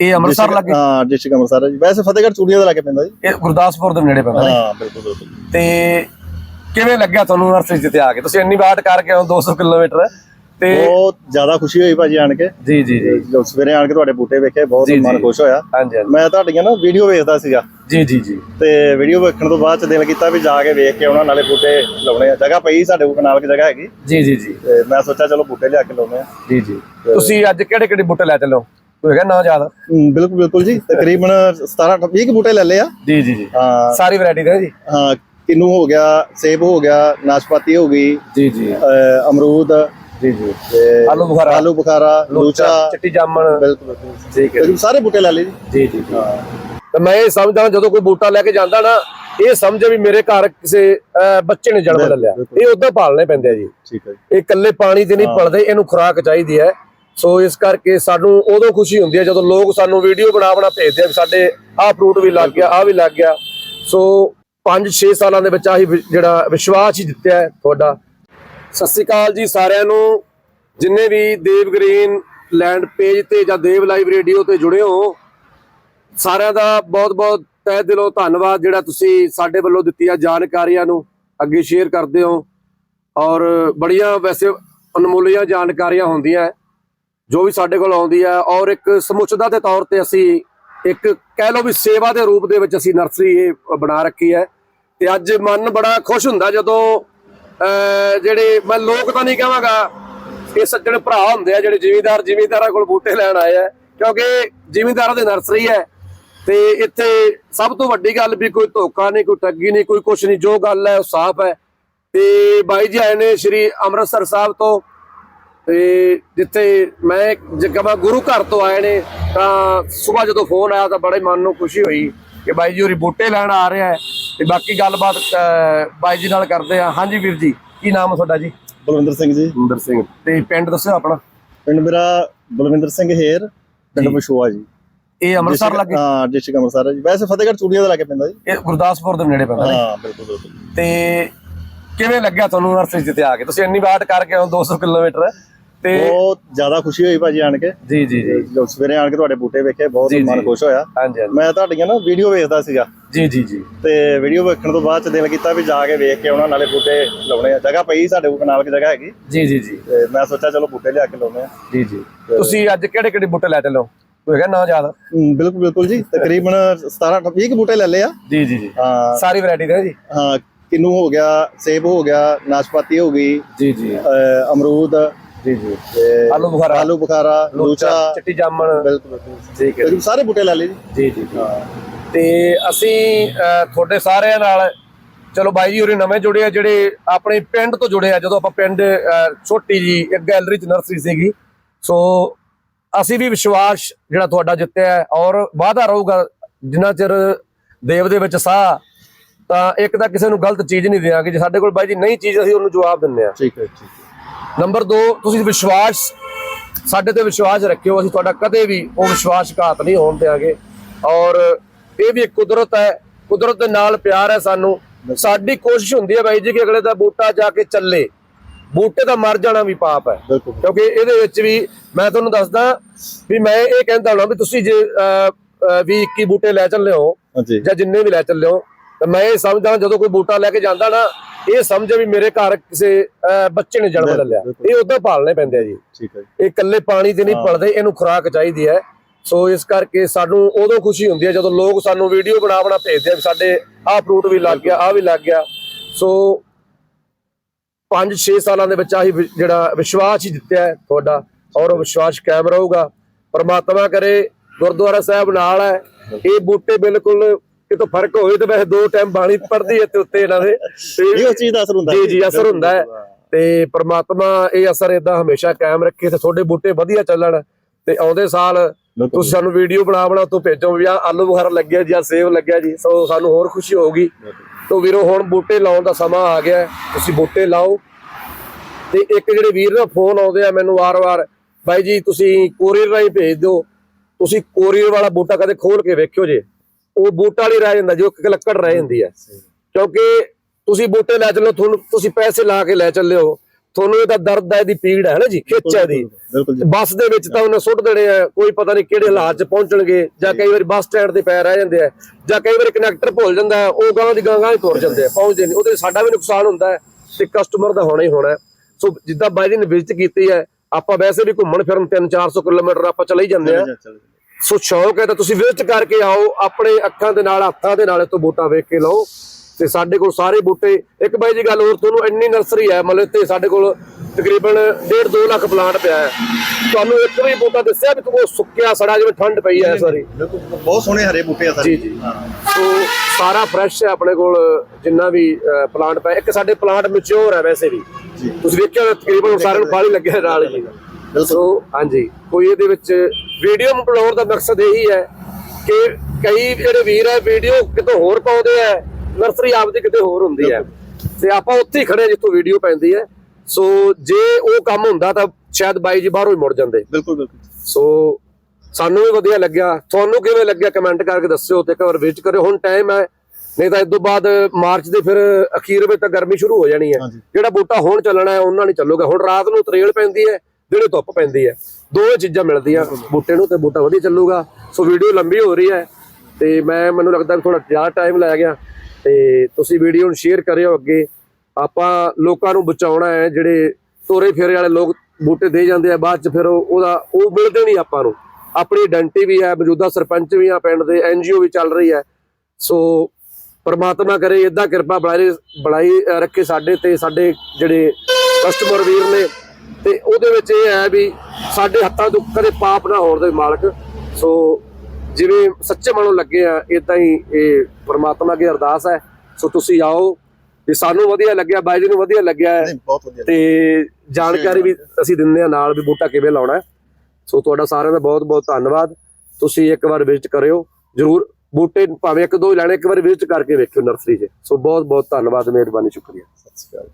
ਇਹ ਅੰਮ੍ਰਿਤਸਰ ਲੱਗੇ। ਹਾਂ ਡਿਸਟ੍ਰਿਕਟ ਅੰਮ੍ਰਿਤਸਰ ਹੈ ਜੀ। ਵੈਸੇ ਫਤਿਹਗੜ੍ਹ ਚੂੜੀਆਂ ਦਾ ਲੱਗੇ ਪੈਂਦਾ ਜੀ। ਇਹ ਗੁਰਦਾਸਪੁਰ ਦੇ ਨੇੜੇ ਪੈਂਦਾ। ਹਾਂ ਬਿਲਕੁਲ ਬਿਲਕੁਲ। ਤੇ ਕਿਵੇਂ ਲੱਗਿਆ ਤੁਹਾਨੂੰ ਨਰਸਰੀ ਜਿੱਤੇ ਆ ਕੇ? ਤੁਸੀਂ ਇੰਨੀ ਬਾਟ ਕਰਕੇ ਆਓ 200 ਕਿਲੋਮੀਟਰ। ਤੇ ਬਹੁਤ ਜ਼ਿਆਦਾ ਖੁਸ਼ੀ ਹੋਈ ਭਾਜੀ ਆਣ ਕੇ। ਜੀ ਜੀ ਜੀ। ਜਦੋਂ ਸਵੇਰੇ ਆਣ ਕੇ ਤੁਹਾਡੇ ਬੂਟੇ ਵੇਖੇ ਬਹੁਤ ਜੀ, ਮਨ ਜੀ। ਖੁਸ਼ ਹੋਇਆ। ਹਾਂਜੀ ਮੈਂ ਤੁਹਾਡੀਆਂ ਨਾ ਵੀਡੀਓ ਵੇਖਦਾ ਸੀਗਾ। ਜੀ ਜੀ ਜੀ। ਤੇ ਵੀਡੀਓ ਵੇਖਣ ਤੋਂ ਬਾਅਦ ਚ ਦਿਲ ਕੀਤਾ ਵੀ ਜਾ ਕੇ ਵੇਖ ਕੇ ਉਹਨਾਂ ਨਾਲੇ ਬੂਟੇ ਲਾਉਣੇ ਆ। ਜਗ੍ਹਾ ਪਈ ਸਾਡੇ ਕੋਲ ਨਾਲ ਕਿ ਜਗ੍ਹਾ ਹੈਗੀ। ਜੀ ਜੀ ਜੀ। ਮੈਂ ਸੋਚਿਆ ਚਲੋ ਬੂਟੇ ਲਿਆ ਕੇ ਲਾਉਣੇ ਆ। ਜੀ ਜੀ। ਤੁਸੀਂ ਅੱਜ ਕਿਹੜੇ ਕਿਹੜੇ ਬੂਟੇ ਲੈ ਚੱਲੋ ਕੋਈ ਹੈਗਾ ਨਾ ਯਾਦ ਹਮ, ਬਿਲਕੁਲ ਬਿਲਕੁਲ ਜੀ। ਤਕਰੀਬਨ 17 20 ਕੁ ਬੂਟੇ ਲੈ ਲਏ ਆ। ਜੀ ਜੀ ਜੀ। ਹਾਂ। ਸਾਰੀ ਵੈਰਾਈਟੀ ਦੇ ਜੀ। ਹਾਂ ਕਿੰਨੂ ਹੋ ਗਿਆ ਸੇਬ ਹੋ ਗਿਆ ਨਾਸ਼ਪਾਤੀ ਹੋ ਗਈ ਜੀ ਜੀ। ਅਮਰੂਦ ਜੀ ਜੀ। ਆਲੂ ਬੁਖਾਰਾ। ਆਲੂ ਬੁਖਾਰਾ ਲੂਚਾ ਚਿੱਟੀ ਜਾਮਣ। ਬਿਲਕੁਲ ਠੀਕ ਹੈ ਸਾਰੇ ਬੂਟੇ ਲੈ ਲਏ ਜੀ। ਜੀ ਜੀ ਤੇ ਮੈਂ ਇਹ ਸਮਝਦਾ ਜਦੋਂ ਕੋਈ ਬੂਟਾ ਲੈ ਕੇ ਜਾਂਦਾ ਨਾ ਇਹ ਸਮਝੇ ਵੀ ਮੇਰੇ ਘਰ ਕਿਸੇ ਬੱਚੇ ਨੇ ਜਨਮ ਲੈ ਲਿਆ। ਇਹ ਉਦਾਂ ਪਾਲਣੇ ਪੈਂਦੇ ਆ ਜੀ। ਠੀਕ ਹੈ ਜੀ। ਇਹ ਇਕੱਲੇ ਪਾਣੀ ਤੇ ਨਹੀਂ ਪਲਦੇ ਇਹਨੂੰ ਖੁਰਾਕ ਚਾਹੀਦੀ ਹੈ। ਸੋ ਇਸ ਕਰਕੇ ਸਾਨੂੰ ਉਦੋਂ ਖੁਸ਼ੀ ਹੁੰਦੀ ਹੈ ਜਦੋਂ ਲੋਕ ਸਾਨੂੰ ਵੀਡੀਓ ਬਣਾ ਬਣਾ ਭੇਜਦੇ ਆ ਵੀ ਸਾਡੇ ਆਹ ਫਰੂਟ ਵੀ ਲੱਗ ਗਿਆ ਆਹ ਵੀ ਲੱਗ ਗਿਆ। ਸੋ 5-6 ਸਾਲਾਂ ਦੇ ਵਿੱਚ ਆਹੀ ਵਿ- ਜਿਹੜਾ ਵਿਸ਼ਵਾਸ ਹੀ ਦਿੱਤਾ ਹੈ ਤੁਹਾਡਾ। ਸਤਿ ਸ੍ਰੀ ਅਕਾਲ ਜੀ ਸਾਰਿਆਂ ਨੂੰ। ਜਿੰਨੇ ਵੀ ਦੇਵ ਗ੍ਰੀਨ ਲੈਂਡ ਪੇਜ ਤੇ ਜਾਂ ਦੇਵ ਲਾਈਵ ਰੇਡੀਓ ਤੇ ਜੁੜੇ ਹੋ ਸਾਰਿਆਂ ਦਾ ਬਹੁਤ-ਬਹੁਤ ਤਹਿ ਦਿਲੋਂ ਧੰਨਵਾਦ ਜਿਹੜਾ ਤੁਸੀਂ ਸਾਡੇ ਵੱਲੋਂ ਦਿੱਤੀਆਂ ਜਾਣਕਾਰੀਆਂ ਨੂੰ ਅੱਗੇ ਸ਼ੇਅਰ ਕਰਦੇ ਹੋ। ਔਰ ਬੜੀਆਂ ਵੈਸੇ ਅਨਮੋਲੀਆਂ ਜਾਣਕਾਰੀਆਂ ਹੁੰਦੀਆਂ ਹੈ, ਜੋ ਵੀ ਸਾਡੇ ਕੋਲ ਆਉਂਦੀ ਹੈ ਔਰ ਇੱਕ ਸਮੁੱਚਤਾ ਦੇ ਤੌਰ ਤੇ ਅਸੀਂ ਇੱਕ ਕਹਿ ਲਓ ਵੀ ਸੇਵਾ ਦੇ ਰੂਪ ਦੇ ਵਿੱਚ ਅਸੀਂ ਨਰਸਰੀ ਇਹ ਬਣਾ ਰੱਖੀ ਹੈ। ਤੇ ਅੱਜ ਮਨ ਬੜਾ ਖੁਸ਼ ਹੁੰਦਾ ਜਦੋਂ ਅਹ, ਜਿਹੜੇ ਮੈਂ ਲੋਕ ਤਾਂ ਨਹੀਂ ਕਹਾਂਗਾ ਇਹ ਸੱਜਣ ਭਰਾ ਹੁੰਦੇ ਆ ਜਿਹੜੇ ਜ਼ਿਮੀਂਦਾਰ ਜ਼ਿਮੀਂਦਾਰਾਂ ਕੋਲ ਬੂਟੇ ਲੈਣ ਆਏ ਆ ਕਿਉਂਕਿ ਜ਼ਿਮੀਂਦਾਰਾਂ ਦੀ ਨਰਸਰੀ ਹੈ। ਤੇ ਇੱਥੇ ਸਭ ਤੋਂ ਵੱਡੀ ਗੱਲ ਵੀ ਕੋਈ ਧੋਖਾ ਨਹੀਂ ਕੋਈ ਠੱਗੀ ਨਹੀਂ ਕੋਈ ਕੁਛ ਨਹੀਂ ਜੋ ਗੱਲ ਹੈ ਉਹ ਸਾਫ਼ ਹੈ। ਤੇ ਬਾਈ ਜੀ ਆਏ ਨੇ ਸ਼੍ਰੀ ਅੰਮ੍ਰਿਤਸਰ ਸਾਹਿਬ ਤੋਂ। ਤੇ ਜਿੱਥੇ ਮੈਂ ਜੇ ਕਹਾਂ ਗੁਰੂ ਘਰ ਤੋਂ ਆਏ ਨੇ ਤਾਂ ਸਵੇਰ ਜਦੋਂ ਫੋਨ ਆਇਆ ਤਾਂ ਬੜੇ ਮਨ ਨੂੰ ਖੁਸ਼ੀ ਹੋਈ ਕਿ ਬਾਈ ਜੀ ਹੋਰੀ ਬੂਟੇ ਲੈਣ ਆ ਰਿਹਾ ਹੈ। ਤੇ ਬਾਕੀ ਗੱਲਬਾਤ ਬਾਈ ਜੀ ਨਾਲ ਕਰਦੇ ਆ ਹਾਂਜੀ ਵੀਰ ਜੀ ਕੀ ਨਾਮ ਹੈ ਤੁਹਾਡਾ ਜੀ? ਬਲਵਿੰਦਰ ਸਿੰਘ ਜੀ। ਸੁੰਦਰ ਸਿੰਘ। ਤੇ ਪਿੰਡ ਦੱਸਿਓ ਆਪਣਾ। ਪਿੰਡ ਮੇਰਾ ਬਲਵਿੰਦਰ ਸਿੰਘ ਹੇਰ ਪਿੰਡ। ਮਸ਼ੂਆ ਜੀ। ਇਹ ਅੰਮ੍ਰਿਤਸਰ ਲੱਗੇ? ਹਾਂ ਡਿਸਟ੍ਰਿਕਟ ਅੰਮ੍ਰਿਤਸਰ ਜੀ। ਵੈਸੇ ਫਤਿਹਗੜ੍ਹ ਚੂੜੀਆਂ ਦਾ ਲੱਗੇ ਪੈਂਦਾ ਜੀ। ਇਹ ਗੁਰਦਾਸਪੁਰ ਦੇ ਨੇੜੇ ਪੈਂਦਾ। ਹਾਂ ਬਿਲਕੁਲ ਬਿਲਕੁਲ। ਤੇ ਕਿਵੇਂ ਲੱਗਿਆ ਤੁਹਾਨੂੰ ਨਰਸਰੀ ਜਿੱਤੇ ਆ ਕੇ? ਤੁਸੀਂ ਇੰਨੀ ਬਾਟ ਕਰਕੇ ਆਓ 200 ਕਿਲੋਮੀਟਰ। ਤੇ ਬਹੁਤ ਜ਼ਿਆਦਾ ਖੁਸ਼ੀ ਹੋਈ ਭਾਜੀ ਆਣ ਕੇ। ਜੀ ਜੀ ਜੀ। ਜਦੋਂ ਸਵੇਰੇ ਆਣ ਕੇ ਤੁਹਾਡੇ ਬੂਟੇ ਵੇਖੇ ਬਹੁਤ ਜੀ, ਮਨ ਜੀ। ਖੁਸ਼ ਹੋਇਆ। ਹਾਂਜੀ ਹਾਂਜੀ। ਮੈਂ ਤੁਹਾਡੀਆਂ ਨਾ ਵੀਡੀਓ ਵੇਖਦਾ ਸੀਗਾ। ਜੀ ਜੀ ਜੀ। ਤੇ ਵੀਡੀਓ ਵੇਖਣ ਤੋਂ ਬਾਅਦ ਚ ਦਿਲ ਕੀਤਾ ਵੀ ਜਾ ਕੇ ਵੇਖ ਕੇ ਉਹਨਾਂ ਨਾਲੇ ਬੂਟੇ ਲਾਉਣੇ ਆ। ਜਗ੍ਹਾ ਪਈ ਸਾਡੇ ਕੋਲ ਨਾਲ ਕਿ ਜਗ੍ਹਾ ਹੈਗੀ? ਜੀ ਜੀ ਜੀ। ਤੇ ਮੈਂ ਸੋਚਿਆ ਚਲੋ ਬੂਟੇ ਲਿਆ ਕੇ ਲਾਉਣੇ ਆ ਜੀ ਜੀ। ਤੁਸੀਂ ਅੱਜ ਕਿਹੜੇ ਕਿਹੜੇ ਬੂਟੇ ਲੈ ਚੱਲੋ ਕੋਈ ਹੈਗਾ ਨਾ ਯਾਦ? ਹਮ, ਬਿਲਕੁਲ ਬਿਲਕੁਲ ਜੀ। ਤਕਰੀਬਨ 17 20 ਕੁ ਬੂਟੇ ਲੈ ਲਏ ਆ। ਜੀ ਜੀ ਜੀ। ਹਾਂ। ਸਾਰੀ ਵੈਰਾਈਟੀ ਦੇ ਜੀ? ਹਾਂ ਕਿੰਨੂ ਹੋ ਗਿਆ ਸੇਬ ਹੋ ਗਿਆ ਨਾਸ਼ਪਾਤੀ ਹੋ ਗਈ ਜੀ ਜੀ। ਅਹ, ਅਮਰੂਦ ਜੀ ਆਲੂ ਬੁਖਾਰਾ। ਆਲੂ ਬੁਖਾਰਾ ਲੂਚਾ ਚਿੱਟੀ ਜਾਮਣ। ਬਿਲਕੁਲ ਠੀਕ ਹੈ ਸਾਰੇ ਬੂਟੇ ਲੈ ਲਏ ਜੀ? ਜੀ ਜੀ ਤੇ ਅਸੀਂ ਤੁਹਾਡੇ ਸਾਰਿਆਂ ਨਾਲ ਚਲੋ ਬਾਈ ਜੀ ਹੋਰੇ ਨਵੇਂ ਜੁੜੇ ਆ ਜਿਹੜੇ ਆਪਣੇ ਪਿੰਡ ਤੋਂ ਜੁੜੇ ਆ ਜਦੋਂ ਆਪਾਂ ਪਿੰਡ ਛੋਟੀ ਜੀ ਇੱਕ ਗੈਲਰੀ ਚ ਨਰਸਰੀ ਸੀਗੀ ਸੋ ਅਸੀਂ ਵੀ ਵਿਸ਼ਵਾਸ ਜਿਹੜਾ ਤੁਹਾਡਾ ਜਿੱਤਿਆ ਔਰ ਵਾਅਦਾ ਰਹੂਗਾ ਜਿੰਨਾ ਚਿਰ ਦੇਵ ਦੇ ਵਿੱਚ ਸਾਹ ਤਾਂ ਇੱਕ ਤਾਂ ਕਿਸੇ ਨੂੰ ਗਲਤ ਚੀਜ਼ ਨਹੀਂ ਦਿਆਂਗੇ ਜੇ ਸਾਡੇ ਕੋਲ ਬਾਈ ਜੀ ਨਹੀਂ ਚੀਜ਼ ਅਸੀਂ ਉਹਨੂੰ ਜਵਾਬ ਦਿੰਦੇ ਆ ਠੀਕ ਹੈ ਠੀਕ ਹੈ। ਨੰਬਰ 2 ਤੁਸੀਂ ਵਿਸ਼ਵਾਸ ਸਾਡੇ ਤੇ ਵਿਸ਼ਵਾਸ ਰੱਖਿਓ ਅਸੀਂ ਤੁਹਾਡਾ ਕਦੇ ਵੀ ਉਹ ਵਿਸ਼ਵਾਸਘਾਤ ਨਹੀਂ ਹੋਣ ਦੇਾਂਗੇ ਔਰ ਇਹ ਵੀ ਇੱਕ ਕੁਦਰਤ ਹੈ ਕੁਦਰਤ ਦੇ ਨਾਲ ਪਿਆਰ ਹੈ ਸਾਨੂੰ। ਸਾਡੀ ਕੋਸ਼ਿਸ਼ ਹੁੰਦੀ ਹੈ ਬਾਈ ਜੀ ਕਿ ਅਗਲੇ ਦਾ ਬੂਟਾ ਜਾ ਕੇ ਚੱਲੇ। ਬੂਟੇ ਦਾ ਮਰ ਜਾਣਾ ਵੀ ਪਾਪ ਹੈ। ਕਿਉਂਕਿ ਇਹਦੇ ਵਿੱਚ ਵੀ ਮੈਂ ਤੁਹਾਨੂੰ ਦੱਸਦਾ ਵੀ ਮੈਂ ਇਹ ਕਹਿੰਦਾ ਹਾਂ ਵੀ ਤੁਸੀਂ ਜੇ ਵੀ 21 ਬੂਟੇ ਲੈ ਚੱਲੇ ਹੋ ਜਾਂ ਜਿੰਨੇ ਵੀ ਲੈ ਚੱਲੇ ਹੋ ਤਾਂ ਮੈਂ ਇਹ ਸਮਝਦਾ ਜਦੋਂ ਕੋਈ ਬੂਟਾ ਲੈ ਕੇ ਜਾਂਦਾ ਨਾ ਇਹ ਸਮਝੇ ਵੀ ਮੇਰੇ ਘਰ ਕਿਸੇ ਬੱਚੇ ਨੇ ਜਨਮ ਲੈ ਲਿਆ। ਇਹ ਉਦਾਂ ਪਾਲਣੇ ਪੈਂਦੇ ਆ ਜੀ। ਠੀਕ ਹੈ ਜੀ। ਇਹ ਇਕੱਲੇ ਪਾਣੀ ਤੇ ਨਹੀਂ। ਪਲਦੇ ਇਹਨੂੰ ਖੁਰਾਕ ਚਾਹੀਦੀ ਹੈ। ਸੋ ਇਸ ਕਰਕੇ ਸਾਨੂੰ ਉਦੋਂ ਖੁਸ਼ੀ ਹੁੰਦੀ ਹੈ ਜਦੋਂ ਲੋਕ ਸਾਨੂੰ ਵੀਡੀਓ ਬਣਾ ਬਣਾ ਭੇਜਦੇ ਆ ਵੀ ਸਾਡੇ ਆਹ ਫਰੂਟ ਵੀ ਲੱਗ ਗਿਆ ਆਹ ਵੀ ਲੱਗ ਗਿਆ। ਸੋ 5-6 ਸਾਲਾਂ ਦੇ ਵਿੱਚ ਆਹੀ ਜਿਹੜਾ ਵਿਸ਼ਵਾਸ ਹੀ ਦਿੱਤਾ ਹੈ ਤੁਹਾਡਾ ਔਰ ਉਹ ਵਿਸ਼ਵਾਸ ਕਾਇਮ ਰਹੂਗਾ। ਪਰਮਾਤਮਾ ਕਰੇ ਗੁਰਦੁਆਰਾ ਸਾਹਿਬ ਨਾਲ ਹੈ। ਇਹ ਬੂਟੇ ਬਿਲਕੁਲ ਕਿਤੋਂ ਫ਼ਰਕ ਹੋਏ ਤਾਂ ਵੈਸੇ ਦੋ ਟਾਈਮ ਬਾਣੀ ਪੜਦੀ ਹੈ ਤੇ ਉੱਤੇ ਇਹਨਾਂ ਦੇ। ਤੇ ਇਹ ਉਸ ਚੀਜ਼ ਦਾ ਅਸਰ ਹੁੰਦਾ ਜੀ ਜੀ ਅਸਰ ਹੁੰਦਾ ਹੈ। ਤੇ ਪ੍ਰਮਾਤਮਾ ਇਹ ਅਸਰ ਇਦਾਂ ਹਮੇਸ਼ਾ ਕਾਇਮ ਰੱਖੇ ਤੇ ਤੁਹਾਡੇ ਬੂਟੇ ਵਧੀਆ ਚੱਲਣ। ਤੇ ਆਉਂਦੇ ਸਾਲ। ਤੁਸੀਂ ਸਾਨੂੰ ਵੀਡੀਓ ਬਣਾ ਬਣਾ ਤੋਂ ਭੇਜੋ ਵੀ ਆ ਆਲੂ ਬੁਖਾਰਾ ਲੱਗਿਆ ਜੀ ਆ ਸੇਬ ਲੱਗਿਆ ਜੀ ਸੋ ਸਾਨੂੰ ਹੋਰ ਖੁਸ਼ੀ ਹੋਊਗੀ। ਤੋਂ ਵੀਰੋ ਹੁਣ ਬੂਟੇ ਲਾਉਣ ਦਾ ਸਮਾਂ ਆ ਗਿਆ। ਤੁਸੀਂ ਬੂਟੇ ਲਾਓ। ਤੇ ਇੱਕ ਜਿਹੜੇ ਵੀਰ ਦਾ ਫੋਨ ਆਉਂਦੇ ਆ ਮੈਨੂੰ ਵਾਰ-ਵਾਰ ਬਾਈ ਜੀ ਤੁਸੀਂ ਕੋਰੀਅਰ ਰਾਹੀਂ ਭੇਜ ਦਿਓ। ਤੁਸੀਂ ਕੋਰੀਅਰ ਵਾਲਾ ਬੂਟਾ ਕਦੇ ਖੋਲ ਕੇ ਵੇਖਿਓ ਜੇ। ਉਹ ਬੂਟਾ ਨਹੀਂ ਰਹਿ ਜਾਂਦਾ ਜੋ ਇੱਕ ਲੱਕੜ ਰਹਿ ਜਾਂਦੀ ਹੈ ਕਿਉਂਕਿ ਤੁਸੀਂ ਬੂਟੇ ਲੈ ਚੱਲੋ ਤੁਹਾਨੂੰ ਤੁਸੀਂ ਪੈਸੇ ਲਾ ਕੇ ਲੈ ਚੱਲੇ ਹੋ ਤੁਹਾਨੂੰ ਇਹਦਾ ਦਰਦ ਹੈ ਇਹਦੀ ਪੀੜ ਹੈ ਨਾ ਜੀ ਖਿੱਚ ਹੈ ਦੀ ਬੱਸ ਦੇ ਵਿੱਚ ਤਾਂ ਉਹਨੇ ਸੁੱਟ ਦੇਣੇ ਆ ਕੋਈ ਪਤਾ ਨਹੀਂ ਕਿਹੜੇ ਹਾਲਾਤ 'ਚ ਪਹੁੰਚਣਗੇ ਜਾਂ ਕਈ ਵਾਰੀ ਬੱਸ ਸਟੈਂਡ ਤੇ ਪੈ ਰਹਿ ਜਾਂਦੇ ਆ ਜਾਂ ਕਈ ਵਾਰੀ ਕਨੈਕਟਰ ਭੁੱਲ ਜਾਂਦਾ ਉਹ ਗਾਂ ਦੀ ਗਾਂ ਗਾਂ ਹੀ ਤੁਰ ਜਾਂਦੇ ਆ ਪਹੁੰਚਦੇ ਨਹੀਂ। ਉਹਦੇ ਸਾਡਾ ਵੀ ਨੁਕਸਾਨ ਹੁੰਦਾ ਹੈ ਤੇ ਕਸਟਮਰ ਦਾ ਹੋਣਾ ਹੀ ਹੋਣਾ। ਸੋ ਜਿੱਦਾਂ ਬਾਈ ਜੀ ਨੇ ਵਿਜ਼ਿਟ ਕੀਤੀ ਹੈ ਆਪਾਂ ਵੈਸੇ ਵੀ ਘੁੰਮਣ ਫਿਰਨ 3-400 ਕਿਲੋਮੀਟਰ ਆਪਾਂ ਚਲੇ ਹੀ ਜਾਂਦੇ ਆ। ਸੋ ਸ਼ੌਕ ਹੈ ਤਾਂ ਤੁਸੀਂ ਵਿਜ਼ਿਟ ਕਰਕੇ ਆਓ ਆਪਣੇ ਅੱਖਾਂ ਦੇ ਨਾਲ ਹੱਥਾਂ ਦੇ ਨਾਲ ਤੋਂ ਬੂਟਾ ਵੇਖ ਕੇ ਲਓ। ਤੇ ਸਾਡੇ ਕੋਲ ਸਾਰੇ ਬੂਟੇ ਇੱਕ ਬਾਈ ਜੀ ਗੱਲ ਹੋਰ ਤੁਹਾਨੂੰ ਇੰਨੀ ਨਰਸਰੀ ਹੈ ਮਤਲਬ ਤੇ ਸਾਡੇ ਕੋਲ ਤਕਰੀਬਨ 1.5 2 ਲੱਖ ਪਲਾਂਟ ਪਿਆ ਹੈ। ਤੁਹਾਨੂੰ ਇੱਕ ਵੀ ਬੂਟਾ ਦੱਸਿਆ ਵੀ ਤੁਹਾਨੂੰ ਸੁੱਕਿਆ ਸੜਾ ਜਿਵੇਂ ਠੰਡ ਪਈ ਹੈ ਸਾਰੀ ਬਹੁਤ ਸੋਹਣੇ ਹਰੇ ਬੂਟੇ ਆ ਸਾਰੇ। ਜੀ, ਜੀ। ਸੋ ਸਾਰਾ ਫਰੈਸ਼ ਹੈ ਆਪਣੇ ਕੋਲ ਜਿੰਨਾ ਵੀ ਪਲਾਂਟ ਪਿਆ। ਇੱਕ ਸਾਡੇ ਪਲਾਂਟ ਮੈਚੁਰ ਹੈ ਵੈਸੇ ਵੀ। ਤੁਸੀਂ ਵੇਖਿਆ ਤਕਰੀਬਨ ਸਾਰਿਆਂ ਨੂੰ ਫਲ ਹੀ ਲੱਗਿਆ ਨਾਲ ਜੀ ਸੋ ਹਾਂਜੀ ਕੋਈ ਇਹਦੇ ਵਿੱਚ ਵੀਡੀਓ ਬਣਾਉਣ ਦਾ ਮਕਸਦ ਇਹੀ ਹੈ ਕਿ ਕਈ ਜਿਹੜੇ ਵੀਰ ਹੈ ਵੀਡੀਓ ਕਿਤੇ ਹੋਰ ਪਾਉਂਦੇ ਆ ਨਰਸਰੀ ਆਪਦੀ ਕਿਤੇ ਹੋਰ ਹੁੰਦੀ ਹੈ। ਤੇ ਆਪਾਂ ਉੱਥੇ ਹੀ ਖੜੇ ਜਿੱਥੋਂ ਵੀਡੀਓ ਪੈਂਦੀ ਹੈ। ਸੋ ਜੇ ਉਹ ਕੰਮ ਹੁੰਦਾ ਤਾਂ ਸ਼ਾਇਦ ਬਾਈ ਜੀ ਬਾਹਰੋਂ ਹੀ ਮੁੜ ਜਾਂਦੇ। ਬਿਲਕੁਲ ਬਿਲਕੁਲ। ਸੋ ਸਾਨੂੰ ਵੀ ਵਧੀਆ ਲੱਗਿਆ। ਤੁਹਾਨੂੰ ਕਿਵੇਂ ਲੱਗਿਆ ਕਮੈਂਟ ਕਰਕੇ ਦੱਸਿਓ ਤੇ ਇੱਕ ਵਾਰ ਵਿਜ਼ਿਟ ਕਰਿਓ। ਹੁਣ ਟਾਈਮ ਹੈ। ਨਹੀਂ ਤਾਂ ਇਸ ਤੋਂ ਬਾਅਦ ਮਾਰਚ ਦੇ ਫਿਰ ਅਖੀਰ ਵਿੱਚ ਤਾਂ ਗਰਮੀ ਸ਼ੁਰੂ ਹੋ ਜਾਣੀ ਹੈ। ਜਿਹੜਾ ਬੂਟਾ ਹੁਣ ਚੱਲਣਾ ਹੈ ਉਹਨਾਂ ਨਹੀਂ ਚੱਲੂਗਾ। ਹੁਣ ਰਾਤ ਨੂੰ ਤਰੇਲ ਪੈਂਦੀ ਹੈ। ਜਿਹੜੀ ਧੁੱਪ ਪੈਂਦੀ ਹੈ ਦੋਵੇਂ ਚੀਜ਼ਾਂ ਮਿਲਦੀਆਂ, ਬੂਟੇ ਨੂੰ ਤੇ ਬੂਟਾ ਵਧੀਆ ਚੱਲੂਗਾ। ਸੋ ਵੀਡੀਓ ਲੰਬੀ ਹੋ ਰਹੀ ਹੈ ਤੇ ਮੈਂ, ਮੈਨੂੰ ਲੱਗਦਾ ਵੀ ਥੋੜਾ ਜ਼ਿਆਦਾ ਟਾਈਮ ਲੱਗ ਗਿਆ। ਤੇ ਤੁਸੀਂ ਵੀਡੀਓ ਨੂੰ ਸ਼ੇਅਰ ਕਰਿਓ ਅੱਗੇ। ਆਪਾਂ ਲੋਕਾਂ ਨੂੰ ਬਚਾਉਣਾ ਹੈ, ਜਿਹੜੇ ਤੋਰੇ ਫੇਰੇ ਵਾਲੇ ਲੋਕ ਬੂਟੇ ਦੇ ਜਾਂਦੇ ਆ, ਬਾਅਦ ਚ ਫਿਰ ਉਹਦਾ, ਉਹ ਮਿਲਦੇ ਨਹੀਂ ਆਪਾਂ ਨੂੰ। ਆਪਣੀ ਆਇਡੈਂਟੀ ਵੀ ਹੈ, ਮੌਜੂਦਾ ਸਰਪੰਚ ਵੀ ਆ ਪਿੰਡ ਦੇ ਐਨਜੀਓ ਵੀ ਚੱਲ ਰਹੀ ਹੈ। ਸੋ ਪਰਮਾਤਮਾ ਕਰੇ ਇਦਾਂ ਕਿਰਪਾ ਬਣਾਈ ਬਣਾਈ ਰੱਖੇ ਸਾਡੇ ਤੇ, ਸਾਡੇ ਜਿਹੜੇ ਕਸਟਮਰ ਵੀਰ ਨੇ ਤੇ ਉਹਦੇ ਵਿੱਚ ਇਹ ਹੈ ਵੀ ਸਾਡੇ ਹੱਥਾਂ ਤੋਂ ਕਦੇ ਪਾਪ ਨਾ ਹੋਣ ਦੇ ਮਾਲਕ। ਸੋ ਜਿਵੇਂ ਸੱਚੇ ਮਨੋਂ ਲੱਗੇ ਆ ਇਦਾਂ ਹੀ ਇਹ ਪਰਮਾਤਮਾ ਅੱਗੇ ਅਰਦਾਸ ਹੈ। ਸੋ ਤੁਸੀਂ ਆਓ ਤੇ ਸਾਨੂੰ ਵਧੀਆ ਲੱਗਿਆ ਬਾਈ ਜੀ ਨੂੰ ਵਧੀਆ ਲੱਗਿਆ ਤੇ ਜਾਣਕਾਰੀ ਵੀ ਅਸੀਂ ਦਿੰਦੇ ਆ ਨਾਲ ਵੀ ਬੂਟਾ ਕਿਵੇਂ ਲਾਉਣਾ ਸੋ ਤੁਹਾਡਾ ਸਾਰਿਆਂ ਦਾ ਬਹੁਤ ਬਹੁਤ ਧੰਨਵਾਦ। ਤੁਸੀਂ ਇੱਕ ਵਾਰ ਵਿਜ਼ਿਟ ਕਰਿਓ। ਜਰੂਰ ਬੂਟੇ ਭਾਵੇਂ ਇੱਕ ਦੋ ਲੈਣੇ ਇੱਕ ਵਾਰ ਵਿਜ਼ਿਟ ਕਰਕੇ ਵੇਖਿਓ ਨਰਸਰੀ 'ਚ। ਸੋ ਬਹੁਤ ਬਹੁਤ ਧੰਨਵਾਦ ਮਿਹਰਬਾਨੀ ਸ਼ੁਕਰੀਆ। ਸਤਿ ਸ਼੍ਰੀ ਅਕਾਲ।